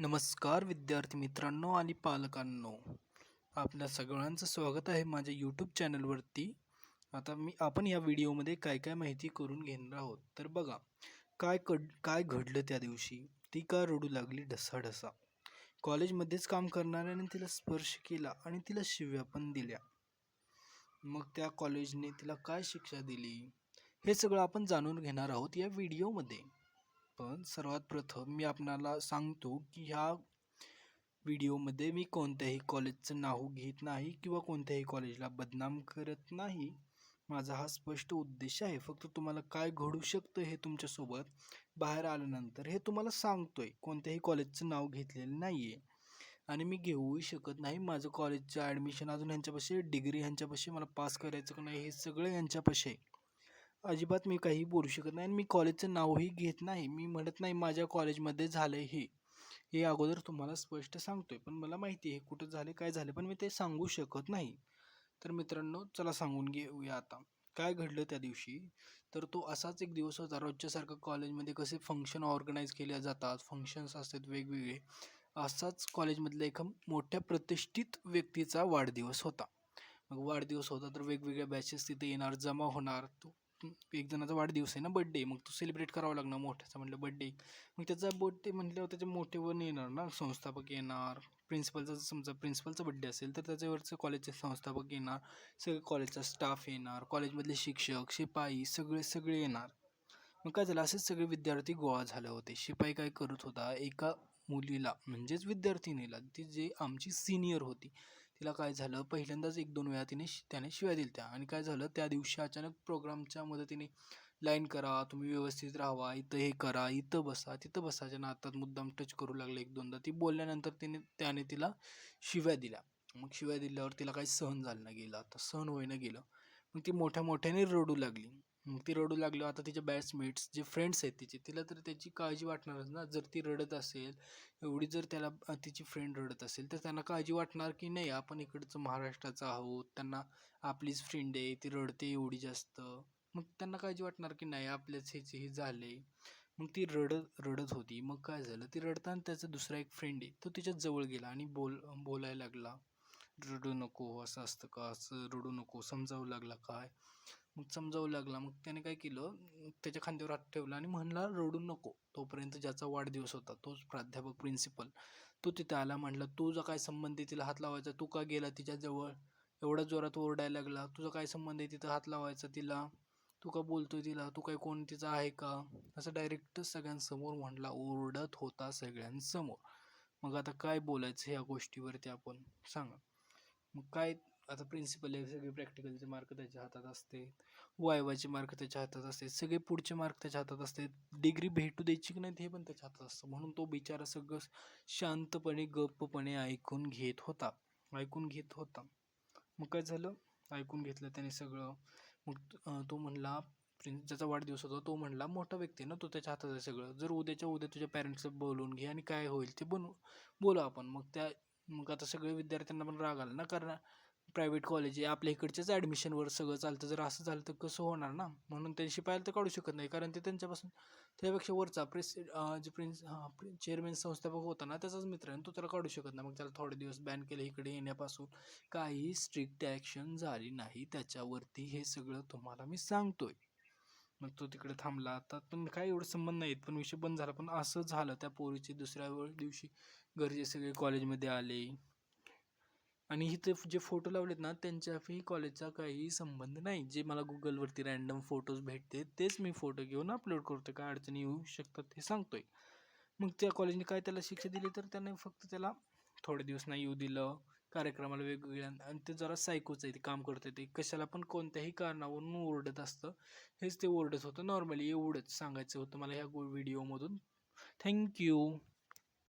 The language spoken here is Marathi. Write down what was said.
नमस्कार विद्यार्थी मित्रांनो आणि पालकांनो. आपल्या सगळ्यांचं स्वागत आहे माझ्या यूट्यूब चॅनलवरती आता मी आपण या व्हिडिओमध्ये काय काय माहिती करून घेणार आहोत. तर बघा काय कड काय घडलं त्या दिवशी? ती का रडू लागली ढसाढसा? कॉलेजमध्येच काम करणाऱ्याने तिला स्पर्श केला आणि तिला शिव्या पण दिल्या. मग त्या कॉलेजने तिला काय शिक्षा दिली? हे सगळं आपण जाणून घेणार आहोत या व्हिडिओमध्ये. पण सर्वात प्रथम मी आपणाला सांगतो की ह्या व्हिडिओमध्ये मी कोणत्याही कॉलेजचं नाव घेत नाही किंवा कोणत्याही कॉलेजला बदनाम करत नाही. माझा हा स्पष्ट उद्देश आहे. फक्त तुम्हाला काय घडू शकतं हे तुमच्यासोबत बाहेर आल्यानंतर हे तुम्हाला सांगतोय. कोणत्याही कॉलेजचं नाव घेतलेलं नाही आहे आणि मी घेऊही शकत नाही. माझं कॉलेजचं ॲडमिशन अजून ह्यांच्यापाशी डिग्री ह्यांच्यापाशी मला पास करायचं का नाही हे सगळं ह्यांच्यापाशी आहे. अजिबात मी काही बोलू शकत नाही आणि मी कॉलेजचं नावही घेत नाही. मी म्हणत नाही माझ्या कॉलेजमध्ये झालं हे. हे अगोदर तुम्हाला स्पष्ट सांगतो आहे पण मला माहिती आहे कुठं झाले काय झाले पण मी ते सांगू शकत नाही. तर मित्रांनो चला सांगून घेऊया आता. काय घडलं त्या दिवशी? तर तो असाच एक दिवस होता. रोजच्यासारखं कॉलेजमध्ये कसे फंक्शन ऑर्गनाईज केले जातात फंक्शन्स असतात वेगवेगळे. असाच कॉलेजमधल्या एका मोठ्या प्रतिष्ठित व्यक्तीचा वाढदिवस होता. मग वाढदिवस होता तर वेगवेगळ्या बॅचेस तिथे येणार जमा होणार. तो एक जणाचा वाढदिवस आहे ना बड्डे मग तो सेलिब्रेट करावा लागणार मोठ्याचा म्हटलं बड्डे मग त्याचा बड्डे म्हटल्यावर त्याचे मोठेवर येणार ना संस्थापक येणार. प्रिन्सिपलचा समजा प्रिन्सिपलचा बड्डे असेल तर त्याच्यावरचं कॉलेजचे संस्थापक येणार. सगळे कॉलेजचा स्टाफ येणार. कॉलेजमधले शिक्षक शिपाई सगळे सगळे येणार. मग काय झालं? असेच सगळे विद्यार्थी गोळा झाले होते. शिपाई काय करत होता? एका मुलीला म्हणजेच विद्यार्थिनीला ती जे आमची सिनियर होती तिला काय झालं? पहिल्यांदाच एक दोन वेळा तिने शि- त्याने शिव्या दिल्या त्या आणि काय झालं? त्या दिवशी अचानक प्रोग्रामच्या मदतीने लाईन करा तुम्ही व्यवस्थित राहावा इथं हे करा इथं बसा तिथं बसाच्या नातात मुद्दाम टच करू लागले एक दोनदा. ती बोलल्यानंतर तिने त्याने तिला शिव्या दिल्या. मग शिव्या दिल्यावर तिला काही सहन झालं नाही गेलं. आता सहन होईना गेलं. मग ती मोठ्या मोठ्याने रडू लागली. मग ती रडू लागली. आता तिचे बॅचमेट्स जे फ्रेंड्स आहेत तिचे तिला तर त्याची काळजी वाटणारच ना. जर ती रडत असेल एवढी जर त्याला तिची फ्रेंड रडत असेल तर त्यांना काळजी वाटणार की नाही? आपण इकडचं महाराष्ट्राचं आहोत. त्यांना आपलीच फ्रेंड आहे ती रडते एवढी जास्त. मग त्यांना काळजी वाटणार की नाही? आपल्याच हेच हे झाले मग ती रडत रडत होती. मग काय झालं? ती रडताना त्याचा दुसरा एक फ्रेंड आहे. तो तिच्या जवळ गेला आणि बोल बोलायला लागला. रडू नको असं असतं का? असं रडू नको समजावू लागला काय? मग समजावू लागला. मग त्याने काय केलं? त्याच्या खांद्यावर हात ठेवला आणि म्हणला रडू नको. तोपर्यंत ज्याचा वाढदिवस होता तोच प्राध्यापक प्रिन्सिपल तो तिथे आला म्हणला तुझा काय संबंध आहे? तिला हात लावायचा. तू का गेला तिच्याजवळ एवढा जोरात ओरडायला लागला. तुझा काय संबंध आहे? तिथं हात लावायचा तिला? तू का बोलतोय तिला? तू काय कोण? तिचा आहे का? असं डायरेक्ट सगळ्यांसमोर म्हणला. ओरडत होता सगळ्यांसमोर. मग आता काय बोलायचं ह्या गोष्टीवरती आपण सांगा. मग काय आता प्रिन्सिपल आहे सगळे प्रॅक्टिकलचे मार्क त्याच्या हातात असते. वायवाचे मार्क त्याच्या हातात असते. सगळे पुढचे मार्क त्याच्या हातात असते. डिग्री भेटू द्यायची की नाही हे पण त्याच्या हातात असतं. म्हणून तो बिचारा सगळं शांतपणे गप्पपणे ऐकून घेत होता. ऐकून घेत होता. मग काय झालं? ऐकून घेतलं त्याने सगळं. मग तो म्हणला प्रिन्स ज्याचा वाढदिवस होता तो म्हणला मोठा व्यक्ती आहे ना तो त्याच्या हातात आहे सगळं. जर उद्याच्या उद्या तुझ्या पॅरेंट्सला बोलवून घे आणि काय होईल ते बनवू बोलू आपण. मग त्या मग आता सगळे विद्यार्थ्यांना पण राग आला ना कारण प्रायव्हेट कॉलेज आहे. आपल्या इकडच्याच ॲडमिशनवर सगळं चालतं. जर असं झालं तर कसं होणार ना? म्हणून त्यांची पाहायला तर काढू शकत नाही. कारण ते त्यांच्यापासून त्यापेक्षा वरचा प्रेस जे प्रिन्स हां चेअरमॅन संस्थापक होता ना त्याचाच मित्र आहे आणि तो त्याला काढू शकत नाही. मग त्याला थोडे दिवस बॅन केलं इकडे येण्यापासून. काही स्ट्रिक्ट ॲक्शन झाली नाही. त्याच्यावरती हे सगळं तुम्हाला मी सांगतोय. मग तो तिकडे थांबला. आता पण काय एवढं संबंध नाहीत. पण विषय बंद झाला. पण असं झालं त्या पोरीचे दुसऱ्या वेळ दिवशी घरचे सगळे कॉलेजमध्ये आले. आणि इथे जे फोटो लावलेत ना त्यांच्याही कॉलेजचा काही संबंध नाही. जे मला गुगलवरती रॅन्डम फोटोज भेटते तेच मी फोटो घेऊन अपलोड करतो काय अडचणी येऊ शकतात हे सांगतोय. मग त्या कॉलेजने काय त्याला शिक्षा दिली तर त्याने फक्त त्याला थोडे दिवस नाही येऊ दिलं. कार्यक्रमाला वेगवेगळ्या आणि ते जरा सायकोचं आहे ते काम करतं ते. कशाला पण कोणत्याही कारणावरून ओरडत असतं. हेच ते ओरडत होतं नॉर्मली एवढंच सांगायचं होतं मला ह्या व्हिडिओमधून थँक्यू